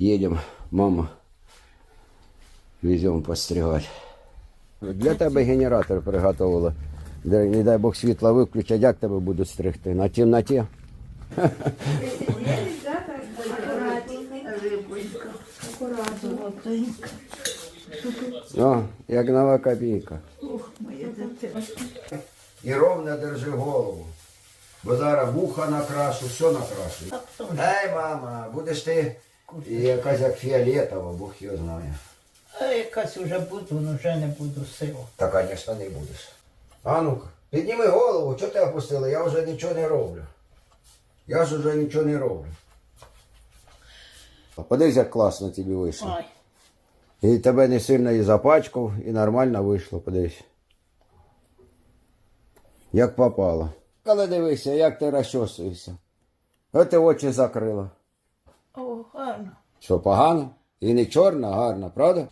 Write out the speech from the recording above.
Едем, мама. Везем постригать. Для тебе генератор приготували. Не дай Бог світло виключать, як тебе будуть стригти? На темноті? Золотенька. О, як нова копійка. І ровно держи голову. Бо зараз вуха накрашу, все накрашу. Ей, мама, будеш ти якась як фіолетова, Бог його знає. А якась уже буду, але вже не буду сила. Та, звісно, не будеш. А ну-ка, підніми голову, чого ти опустила? Я вже нічого не роблю. Я ж вже нічого не роблю. Подивись, як класно тобі вийшло. Ой, І тебе не сильно і запачкав, і нормально вийшло, подивись. Як попало. Але дивися, як ти розчосуєшся. От ти очі закрила. О, гарно. Що погано? І не чорна, а гарна, правда?